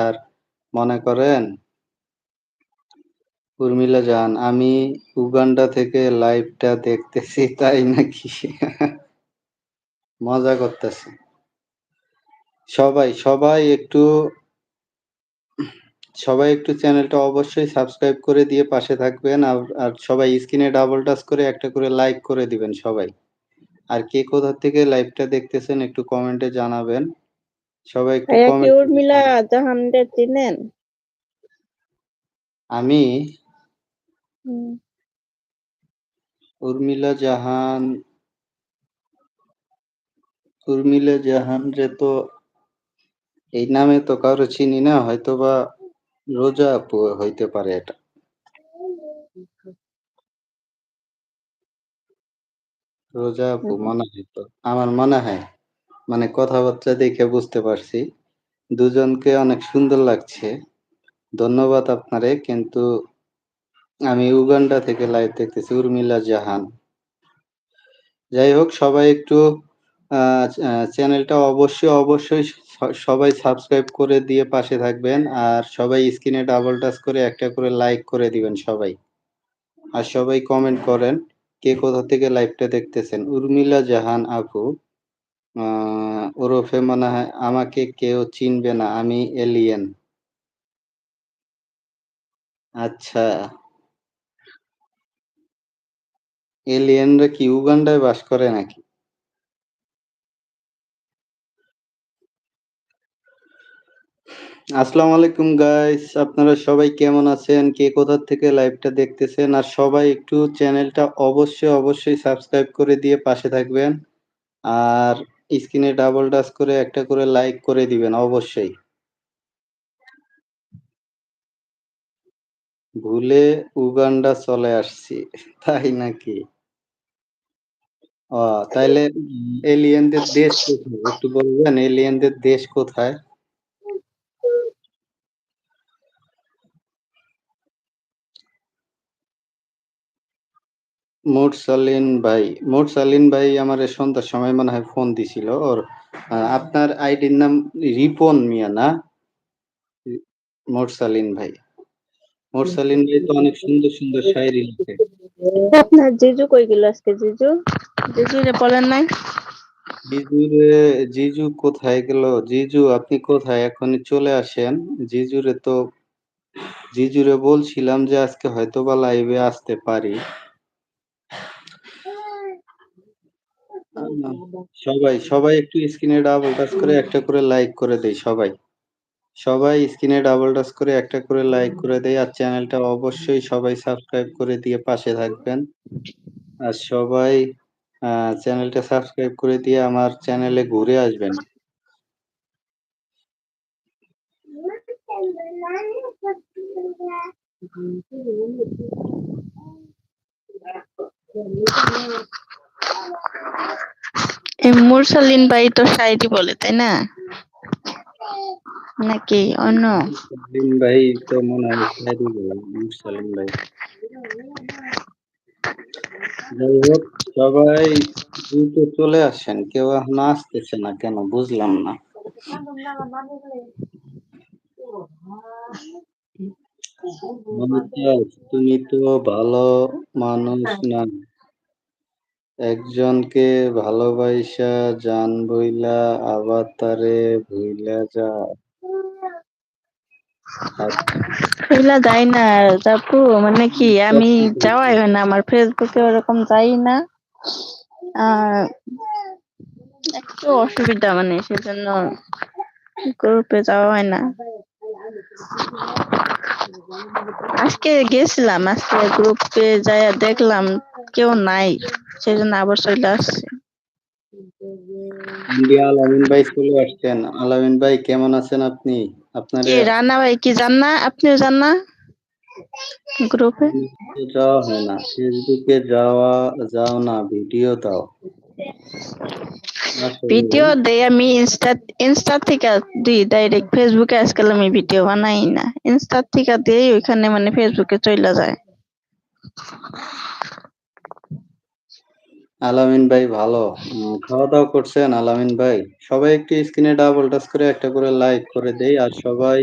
আর মনে করেন, উর্মিলা জান, আমি উগান্ডা থেকে লাইভটা দেখতেছি তাই নাকি? মজা করতেছি। সবাই সবাই একটু সবাই একটু চ্যানেলটা অবশ্যই সাবস্ক্রাইব করে দিয়ে পাশে থাকবেন আর আর সবাই স্ক্রিনে ডাবল টাচ করে একটা করে লাইক করে দিবেন সবাই। আর কে কোথা থেকে লাইভটা দেখতেছেন একটু কমেন্টে জানাবেন। সবাই একটু ভাইয়া কি কমেন্ট উর্মিলা জাহানদের চিনেন? আমি? উর্মিলা জাহান উর্মিলা জাহান রে তো এই নামে তো কারও চিনি না হয়তো বা রোজা আপু হইতে পারে এটা। রোজা আপু মনে হয় তো আমার মনে হয়। মানে কথাবার্তা দেখে বুঝতে পারছি। দুজনকে অনেক সুন্দর লাগছে। ধন্যবাদ আপনারে, কিন্তু আমি উগান্ডা থেকে লাইভ দেখতেছি, উর্মিলা জাহান। যাই হোক, সবাই একটু চ্যানেলটা অবশ্যই অবশ্যই সবাই সাবস্ক্রাইব করে দিয়ে পাশে থাকবেন, আর সবাই স্ক্রিনে ডাবল টাচ করে একটা করে লাইক করে দিবেন সবাই। আর সবাই কমেন্ট করেন, কে কোথা থেকে লাইভটা দেখতেছেন? উর্মিলা জাহান আপু। ওরফে মনে হয় আমাকে কেউ চিনবে না, আমি এলিয়েন আচ্ছা। এলিয়েনরা কি উগান্ডায় বাস করে নাকি? আসসালামু আলাইকুম গাইস আপনারা সবাই কেমন আছেন? কে কোথা থেকে লাইভটা দেখতেছেন? আর সবাই একটু চ্যানেলটা অবশ্যই অবশ্যই সাবস্ক্রাইব করে দিয়ে পাশে থাকবেন। আর স্ক্রিনে ডাবল টাচ করে একটা করে লাইক করে দিবেন অবশ্যই। ভুলে উগান্ডা চলে আসছি তাই নাকি? ও তাইলে এলিয়েনদের দেশ কোথায়? একটু বলবেন এলিয়েনদের দেশ কোথায়? মুরসালিন ভাই মুরসালিন ভাই আমার সন্ধ্যার সময় মনে হয় ফোন দিছিল। ওর আপনার আইডির নাম রিপন মিয়া না? মুরসালিন ভাই। মুরসালিন ভাই তো অনেক সুন্দর সুন্দর শায়রি লিখে আপনার জিজু কই গেল আজকে জিজু? জিজু রে বলেন নাই। জিজুরে জিজু কোথায় গেল? জিজু আপনি কোথায়? এখন চলে আসেন। জিজুরে তো জিজুরে বলছিলাম যে আজকে হয়তো বা লাইভে আসতে পারি। সবাই সবাই একটু স্ক্রিনে ডাবল টাচ করে একটা করে লাইক করে দেই সবাই। সবাই স্ক্রিনে ডাবল টাচ করে একটা করে লাইক করে দেয় আর চ্যানেলটা অবশ্যই সবাই সাবস্ক্রাইব করে দিয়ে পাশে থাকবেন। আর সবাই আহ, চ্যানেলটা সাবস্ক্রাইব করে দিয়ে আমার চ্যানেলে ঘুরে আসবেন। এই মুরসালিন ভাই তো শায়রি বলে তাই না? নাকি? অন্য? সালিম ভাই তো মনে হয় শায়রি বলে, সালিম ভাই যাই হোক সবাই দ্রুত চলে আসেন কেউ এখন আসতেছে না কেন বুঝলাম না। তুমি তো ভালো মানুষ না। একজনকে ভালোবাইসা জান বইলা আবার তারে ভুইলা যা। এগুলা যাই না আপু মানে কি, আমি যাওয়াই হয় না, আমার ফেসবুকে ওরকম যাই না। আর একটু অসুবিধা মানে সেজন্য গ্রুপে যাওয়া হয় না। আজকে গেছিলাম, আজকে গ্রুপে যাইয়া দেখলাম কেউ নাই সেজন্য আবার চলে আসছে ইন্ডিয়া আলামিন ভাই চলে আসছেন আলামিন ভাই কেমন আছেন আপনি? আপনার কে রানা ভাই কি জান না আপনিও জান না গ্রুপে যাওয়া হয় না। ফেসবুকে যাওয়া যাও না ভিডিও দাও। আসলে ভিডিও দেই আমি ইনস্টা ইনস্টা থেকে দিই ডাইরেক্ট ফেসবুকে আজকাল আমি ভিডিও বানাই না। ইনস্টা থেকে দেই ওইখানে মানে ফেসবুকে চলে যায়। আলামিন ভাই ভালো। খাওয়া-দাওয়া করছেন আলামিন ভাই? সবাই একটু স্ক্রিনে ডাবল টাচ করে, একটা করে লাইক করে দেই। আর সবাই